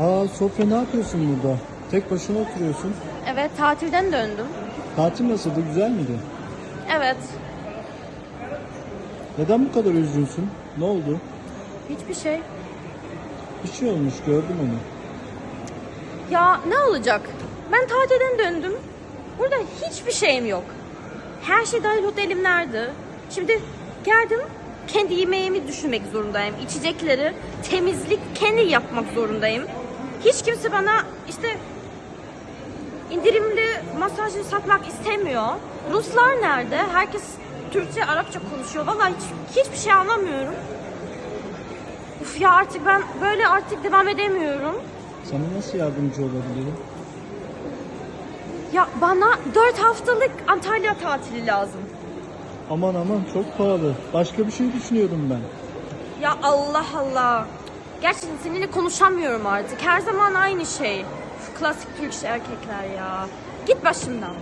Aa Sofya ne yapıyorsun burada? Tek başına oturuyorsun. Evet tatilden döndüm. Tatil nasıldı? Güzel miydi? Evet. Neden bu kadar üzgünsün? Ne oldu? Hiçbir şey. Bir şey olmuş gördüm onu. Ya ne olacak? Ben tatilden döndüm. Burada hiçbir şeyim yok. Her şey dahil otelim nerede? Şimdi geldim kendi yemeğimi düşünmek zorundayım. İçecekleri, temizlik kendi yapmak zorundayım. Hiç kimse bana işte indirimli masajını satmak istemiyor. Ruslar nerede? Herkes Türkçe, Arapça konuşuyor. Vallahi hiç, hiçbir şey anlamıyorum. Uf ya artık ben böyle artık devam edemiyorum. Sana nasıl yardımcı olabilirim? Ya bana 4 haftalık Antalya tatili lazım. Aman aman çok pahalı. Başka bir şey düşünüyordum ben. Ya Allah Allah. Gerçekten seninle konuşamıyorum artık. Her zaman aynı şey. Klasik Türk erkekler ya. Git başımdan.